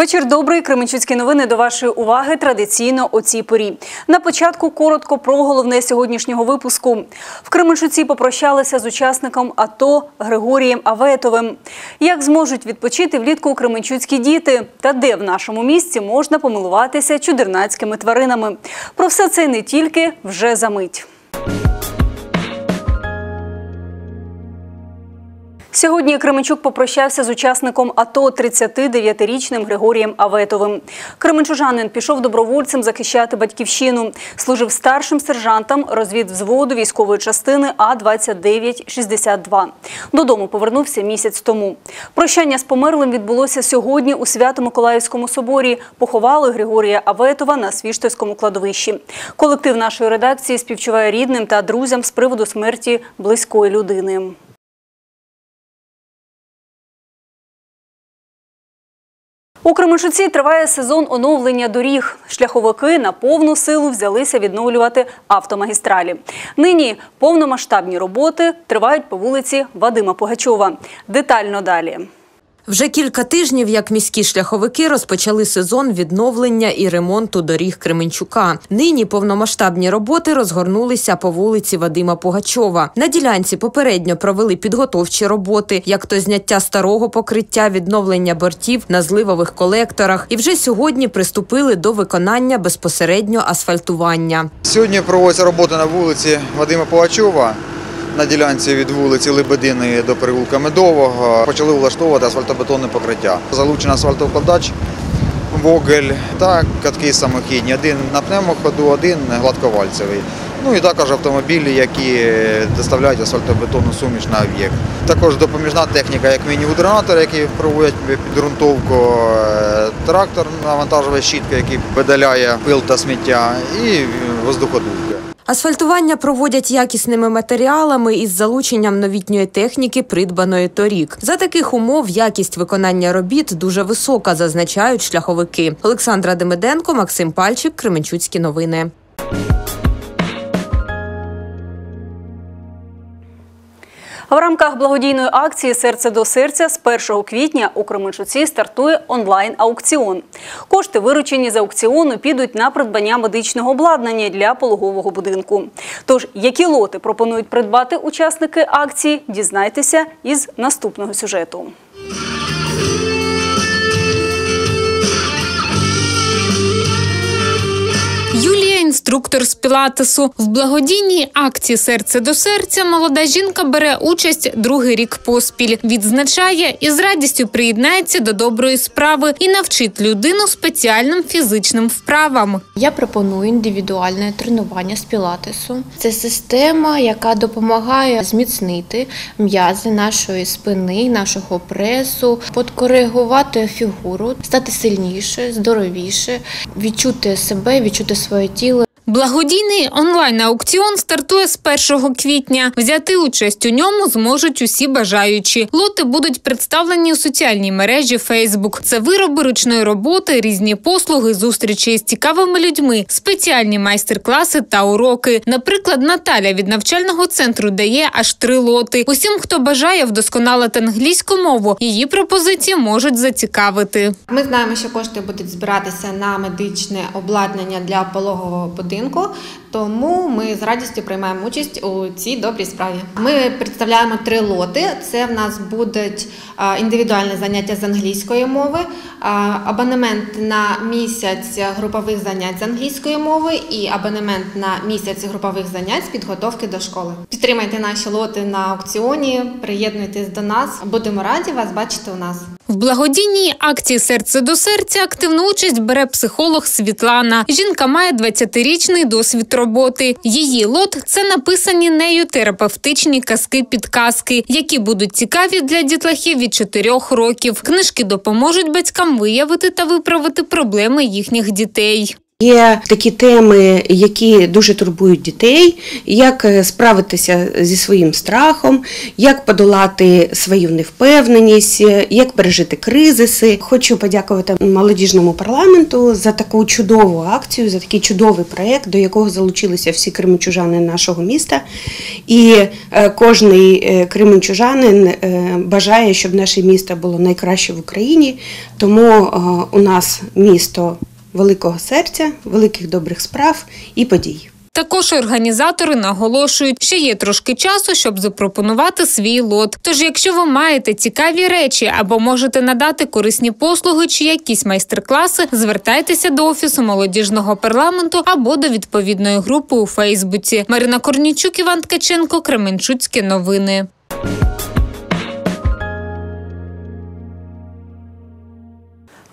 Вечір добрий. Кременчуцькі новини до вашої уваги традиційно о цій порі. На початку коротко про головне сьогоднішнього випуску. В Кременчуці попрощалися з учасником АТО Григорієм Аветовим. Як зможуть відпочити влітку кременчуцькі діти? Та де в нашому місті можна помилуватися чудернацькими тваринами? Про все це не тільки вже за мить. Сьогодні Кременчук попрощався з учасником АТО 39-річним Григорієм Аветовим. Кременчужанин пішов добровольцем захищати батьківщину. Служив старшим сержантом розвідвзводу військової частини А-2962. Додому повернувся місяць тому. Прощання з померлим відбулося сьогодні у Свято-Миколаївському соборі. Поховали Григорія Аветова на Свіштовському кладовищі. Колектив нашої редакції співчуває рідним та друзям з приводу смерті близької людини. У Кременчуці триває сезон оновлення доріг. Шляховики на повну силу взялися відновлювати автомагістралі. Нині повномасштабні роботи тривають по вулиці Вадима Пугачова. Детально далі. Вже кілька тижнів, як міські шляховики розпочали сезон відновлення і ремонту доріг Кременчука. Нині повномасштабні роботи розгорнулися по вулиці Вадима Пугачова. На ділянці попередньо провели підготовчі роботи, як то зняття старого покриття, відновлення бортів на зливових колекторах. І вже сьогодні приступили до виконання безпосередньо асфальтування. Сьогодні проводиться робота на вулиці Вадима Пугачова. На ділянці від вулиці Лебединої до переулка Медового почали влаштовувати асфальтобетонне покриття. Залучено асфальтовкладач, вогель та катки самохідні. Один на пневмоходу, один гладковальцевий. Ну і також автомобілі, які доставляють асфальтобетонну суміш на об'єкт. Також допоміжна техніка, як міні-гудронатор, які проводять підґрунтовку, е, трактор навантажова щітка, який видаляє пил та сміття, і воздуходувка. Асфальтування проводять якісними матеріалами із залученням новітньої техніки, придбаної торік. За таких умов якість виконання робіт дуже висока, зазначають шляховики. Олександра Демиденко, Максим Пальчик, Кременчуцькі новини. В рамках благодійної акції Серце до серця з 1 квітня у Кременчуці стартує онлайн-аукціон. Кошти, виручені з аукціону, підуть на придбання медичного обладнання для пологового будинку. Тож, які лоти пропонують придбати учасники акції, дізнайтеся із наступного сюжету. Інструктор з пілатесу. В благодійній акції Серце до серця молода жінка бере участь другий рік поспіль. Відзначає і з радістю приєднається до доброї справи і навчить людину спеціальним фізичним вправам. Я пропоную індивідуальне тренування з пілатесу. Це система, яка допомагає зміцнити м'язи нашої спини, нашого пресу, подкоригувати фігуру, стати сильніше, здоровіше, відчути себе, відчути своє тіло. Благодійний онлайн-аукціон стартує з 1 квітня. Взяти участь у ньому зможуть усі бажаючі. Лоти будуть представлені у соціальній мережі Facebook. Це вироби ручної роботи, різні послуги, зустрічі з цікавими людьми, спеціальні майстер-класи та уроки. Наприклад, Наталя від навчального центру дає аж три лоти. Усім, хто бажає вдосконалити англійську мову, її пропозиції можуть зацікавити. Ми знаємо, що кошти будуть збиратися на медичне обладнання для пологового будинку, тому ми з радістю приймаємо участь у цій добрій справі. Ми представляємо три лоти. Це в нас будуть індивідуальне заняття з англійської мови, абонемент на місяць групових занять з англійської мови і абонемент на місяць групових занять з підготовки до школи. Підтримайте наші лоти на аукціоні, приєднуйтесь до нас. Будемо раді вас бачити у нас. В благодійній акції Серце до серця активну участь бере психолог Світлана. Жінка має 20-річний досвід роботи. Її лот це написані нею терапевтичні казки-підказки, які будуть цікаві для дітлахів від 4 років. Книжки допоможуть батькам виявити та виправити проблеми їхніх дітей. Є такі теми, які дуже турбують дітей, як е, справитися зі своїм страхом, як подолати свою невпевненість, е, як пережити кризиси. Хочу подякувати молодіжному парламенту за таку чудову акцію, за такий чудовий проєкт, до якого залучилися всі кременчужани нашого міста. І е, кожний кременчужанин е, бажає, щоб наше місто було найкраще в Україні. Тому у нас місто великого серця, великих добрих справ і подій. Також організатори наголошують, що є трошки часу, щоб запропонувати свій лот. Тож, якщо ви маєте цікаві речі або можете надати корисні послуги чи якісь майстер-класи, звертайтеся до офісу молодіжного парламенту або до відповідної групи у Фейсбуці. Марина Корнічук, Іван Ткаченко, Кременчуцькі новини.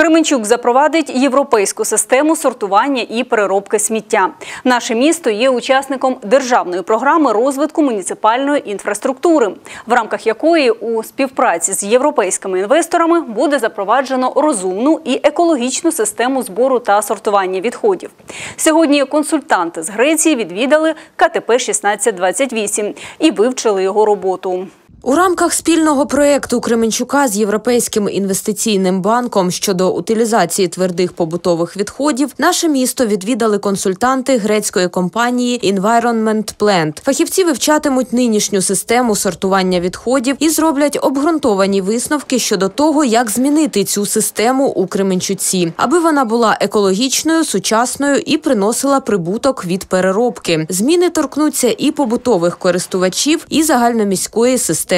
Кременчук запровадить європейську систему сортування і переробки сміття. Наше місто є учасником державної програми розвитку муніципальної інфраструктури, в рамках якої у співпраці з європейськими інвесторами буде запроваджено розумну і екологічну систему збору та сортування відходів. Сьогодні консультанти з Греції відвідали КТП 1628 і вивчили його роботу. У рамках спільного проєкту Кременчука з Європейським інвестиційним банком щодо утилізації твердих побутових відходів наше місто відвідали консультанти грецької компанії Environment Plant. Фахівці вивчатимуть нинішню систему сортування відходів і зроблять обґрунтовані висновки щодо того, як змінити цю систему у Кременчуці, аби вона була екологічною, сучасною і приносила прибуток від переробки. Зміни торкнуться і побутових користувачів, і загальноміської системи.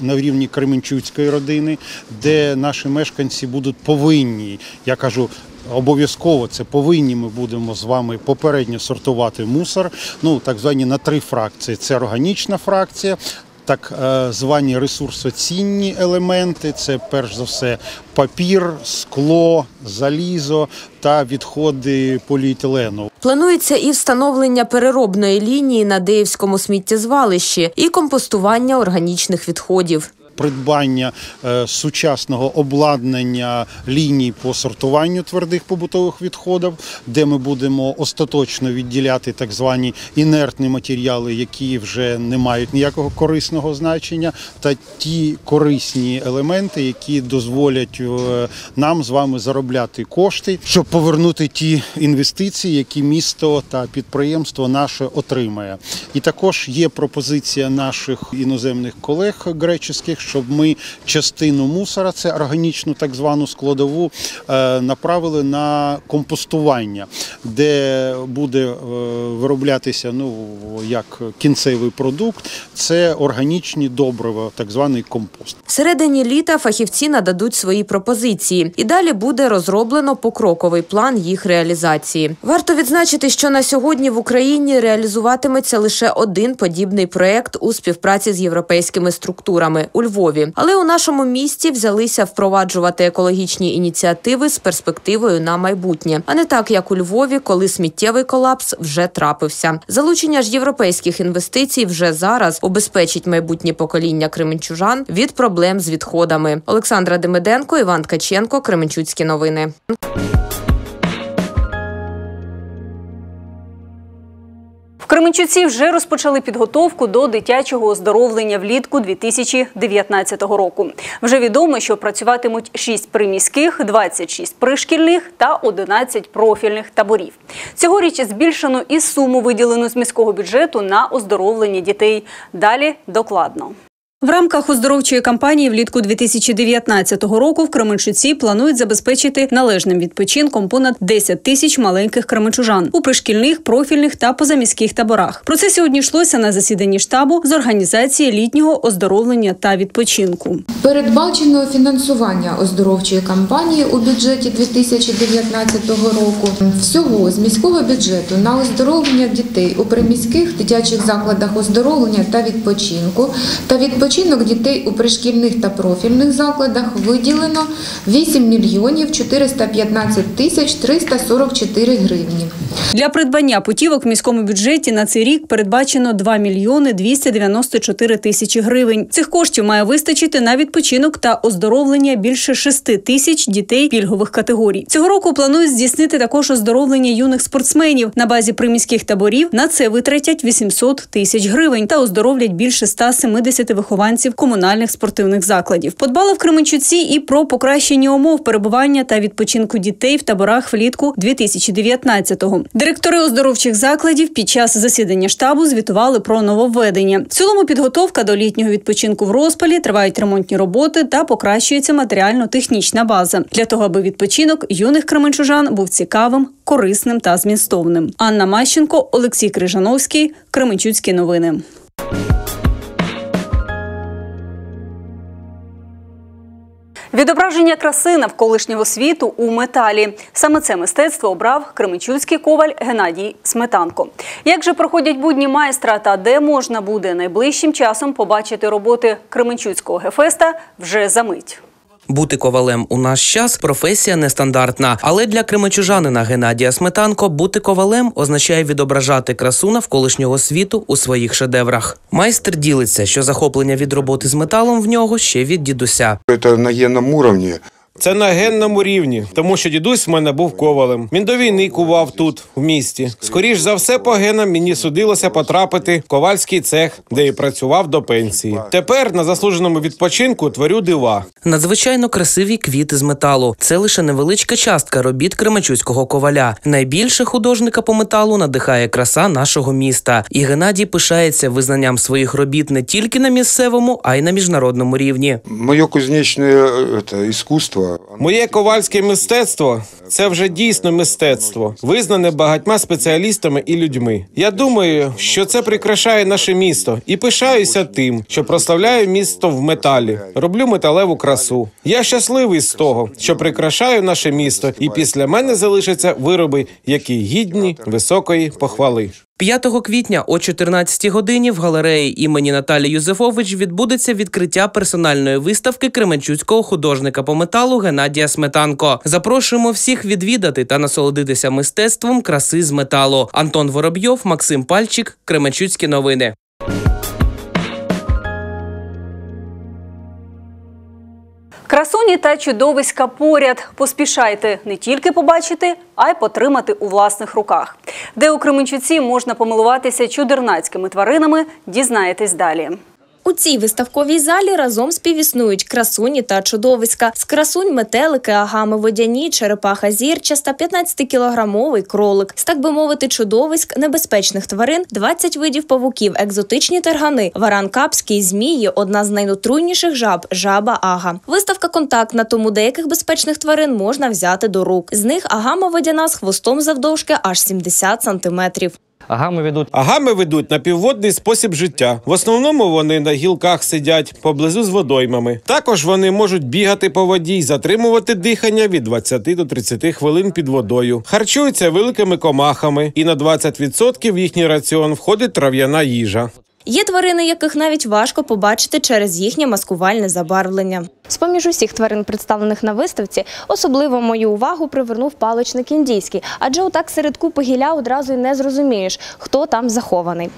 На рівні Кременчуцької родини, де наші мешканці будуть повинні, я кажу. Обов'язково це повинні ми будемо з вами попередньо сортувати мусор. Ну так звані на три фракції. Це органічна фракція, так е, звані ресурсоцінні елементи. Це перш за все папір, скло, залізо та відходи поліетилену. Планується і встановлення переробної лінії на Деївському сміттєзвалищі, і компостування органічних відходів. Придбання е, сучасного обладнання ліній по сортуванню твердих побутових відходів, де ми будемо остаточно відділяти так звані інертні матеріали, які вже не мають ніякого корисного значення, та ті корисні елементи, які дозволять е, нам з вами заробляти кошти, щоб повернути ті інвестиції, які місто та підприємство наше отримає. І також є пропозиція наших іноземних колег греческих, щоб ми частину мусора, це органічну так звану складову, е, направили на компостування, де буде е, вироблятися ну як кінцевий продукт, це органічні добрива, так званий компост. Середині літа фахівці нададуть свої пропозиції, і далі буде розроблено покроковий план їх реалізації. Варто відзначити, що на сьогодні в Україні реалізуватиметься лише один подібний проект у співпраці з європейськими структурами у Львові. Але у нашому місті взялися впроваджувати екологічні ініціативи з перспективою на майбутнє, а не так як у Львові, коли сміттєвий колапс вже трапився. Залучення ж європейських інвестицій вже зараз убезпечить майбутнє покоління кременчужан від проблем з відходами. Олександра Демиденко, Іван Ткаченко, Кременчуцькі новини. Кременчуці вже розпочали підготовку до дитячого оздоровлення влітку 2019 року. Вже відомо, що працюватимуть 6 приміських, 26 пришкільних та 11 профільних таборів. Цьогоріч збільшено і суму, виділену з міського бюджету на оздоровлення дітей. Далі докладно. В рамках оздоровчої кампанії влітку 2019 року в Кременчуці планують забезпечити належним відпочинком понад 10 тисяч маленьких кременчужан у пришкільних, профільних та позаміських таборах. Про це сьогодні йшлося на засіданні штабу з організації літнього оздоровлення та відпочинку. Передбачено фінансування оздоровчої кампанії у бюджеті 2019 року. Всього з міського бюджету на оздоровлення дітей у приміських дитячих закладах оздоровлення та відпочинку та відпочинку відпочинок дітей у пришкільних та профільних закладах виділено 8 мільйонів 415 тисяч 344 гривні. Для придбання путівок в міському бюджеті на цей рік передбачено 2 мільйони 294 тисячі гривень. Цих коштів має вистачити на відпочинок та оздоровлення більше 6 тисяч дітей пільгових категорій. Цього року планують здійснити також оздоровлення юних спортсменів. На базі приміських таборів на це витратять 800 тисяч гривень та оздоровлять більше 170 вихованців комунальних спортивних закладів. Подбали в Кременчуці і про покращення умов перебування та відпочинку дітей в таборах влітку 2019-го. Директори оздоровчих закладів під час засідання штабу звітували про нововведення. В цілому підготовка до літнього відпочинку в розпалі тривають ремонтні роботи та покращується матеріально-технічна база для того, аби відпочинок юних кременчужан був цікавим, корисним та змістовним. Анна Мащенко, Олексій Крижановський, Кременчуцькі новини. Відображення краси навколишнього світу у металі. Саме це мистецтво обрав кременчуцький коваль Геннадій Сметанко. Як же проходять будні майстра та де можна буде найближчим часом побачити роботи Кременчуцького гефеста вже за мить. Бути ковалем у наш час професія нестандартна, але для кримачужанина Геннадія Сметанко бути ковалем означає відображати красу навколишнього світу у своїх шедеврах. Майстер ділиться, що захоплення від роботи з металом в нього ще від дідуся. Це на генном уровне. Це на генному рівні, тому що дідусь в мене був ковалем. Він до війни кував тут, в місті. Скоріш за все, по генам мені судилося потрапити в ковальський цех, де і працював до пенсії. Тепер на заслуженому відпочинку творю дива. Надзвичайно красиві квіти з металу. Це лише невеличка частка робіт кременчуцького коваля. Найбільше художника по металу надихає краса нашого міста. І Геннадій пишається визнанням своїх робіт не тільки на місцевому, а й на міжнародному рівні. Мое кузнечное э, это, искусство. Моє ковальське мистецтво це вже дійсно мистецтво, визнане багатьма спеціалістами і людьми. Я думаю, що це прикрашає наше місто і пишаюся тим, що прославляю місто в металі. Роблю металеву красу. Я щасливий з того, що прикрашаю наше місто, і після мене залишаться вироби, які гідні високої похвали. 5 квітня о 14 годині в галереї імені Наталі Юзефович відбудеться відкриття персональної виставки кременчуцького художника по металу Геннадія Сметанко. Запрошуємо всіх відвідати та насолодитися мистецтвом краси з металу. Антон Воробйов, Максим Пальчик, Кременчуцькі новини. Красуні та чудовиська поряд. Поспішайте не тільки побачити, а й потримати у власних руках. Де у Кременчуці можна помилуватися чудернацькими тваринами, дізнаєтесь далі. У цій виставковій залі разом співіснують красуні та чудовиська. З красунь метелики, агами водяні, черепаха зірчаста, 15-кілограмовий кролик. З так би мовити, чудовиськ небезпечних тварин, 20 видів павуків, екзотичні тергани, варан капський, змії, одна з найотруйніших жаб жаба ага. Виставка контактна, тому деяких безпечних тварин можна взяти до рук. З них агама водяна з хвостом завдовжки аж 70 сантиметрів. Агами ведуть агами ведуть на півводний спосіб життя. В основному вони на гілках сидять поблизу з водоймами. Також вони можуть бігати по воді й затримувати дихання від 20 до 30 хвилин під водою. Харчуються великими комахами, і на 20% в їхній раціон входить трав'яна їжа. Є тварини, яких навіть важко побачити через їхнє маскувальне забарвлення. З-поміж усіх тварин, представлених на виставці, особливо мою увагу привернув паличник індійський, адже отак серед купи гілля одразу й не зрозумієш, хто там захований.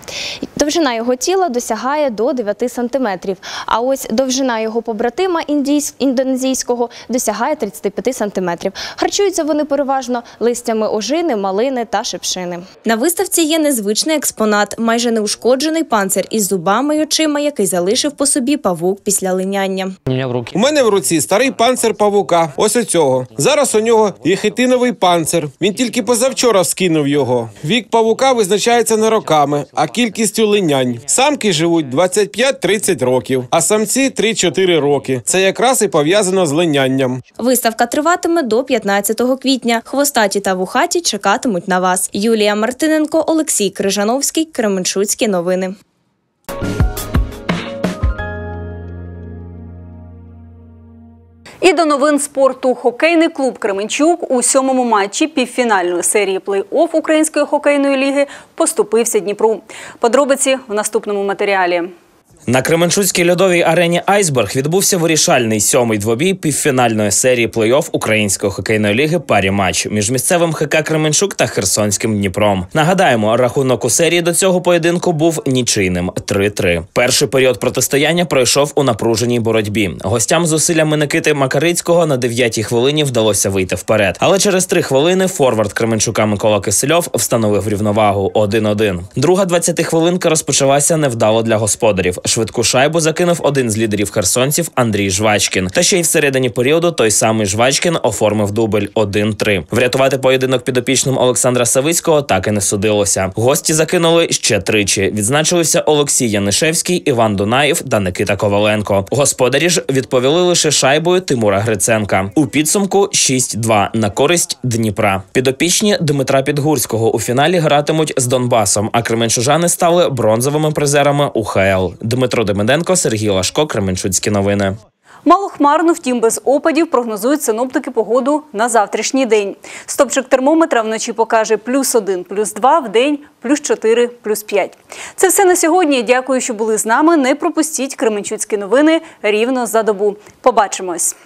Довжина його тіла досягає до 9 сантиметрів, а ось довжина його побратима індійсь- індонезійського досягає 35 сантиметрів. Харчуються вони переважно листями ожини, малини та шипшини. На виставці є незвичний експонат, майже неушкоджений панцир із зубами й очима, який залишив по собі павук після линяння. У мене в руці старий панцир павука. Ось оцього. Зараз у нього є хитиновий панцир. Він тільки позавчора скинув його. Вік павука визначається не роками, а кількістю линянь. Самки живуть 25-30 років, а самці 3-4 роки. Це якраз і пов'язано з линянням. Виставка триватиме до 15 квітня. Хвостаті та вухаті чекатимуть на вас. Юлія Мартиненко, Олексій Крижановський, Кременчуцькі новини. І до новин спорту хокейний клуб Кременчук у сьомому матчі півфінальної серії плей-офф Української хокейної ліги поступився Дніпру. Подробиці в наступному матеріалі. На Кременчуцькій льодовій арені Айсберг відбувся вирішальний сьомий двобій півфінальної серії плей-офф Української хокейної ліги парі матч між місцевим ХК Кременчук та Херсонським Дніпром. Нагадаємо, рахунок у серії до цього поєдинку був нічийним 3-3. Перший період протистояння пройшов у напруженій боротьбі. Гостям зусиллями Никити Макарицького на 9-й хвилині вдалося вийти вперед. Але через три хвилини форвард Кременчука Микола Кисельов встановив рівновагу 1-1. Друга 20 хвилинка розпочалася невдало для господарів. Швидку шайбу закинув один з лідерів херсонців Андрій Жвачкін. Та ще й всередині періоду той самий Жвачкін оформив дубль 1-3. Врятувати поєдинок підопічним Олександра Савицького так і не судилося. Гості закинули ще тричі. Відзначилися Олексій Янишевський, Іван Дунаєв та Никита Коваленко. Господарі ж відповіли лише шайбою Тимура Гриценка. У підсумку 6-2 на користь Дніпра. Підопічні Дмитра Підгурського у фіналі гратимуть з Донбасом, а кременчужани стали бронзовими призерами УХЛ. Дмитро Демиденко, Сергій Лашко, Кременчуцькі новини. Малохмарно, втім без опадів, прогнозують синоптики погоду на завтрашній день. Стопчик термометра вночі покаже плюс 1, плюс 2, в день плюс 4, плюс 5. Це все на сьогодні. Дякую, що були з нами. Не пропустіть Кременчуцькі новини рівно за добу. Побачимось.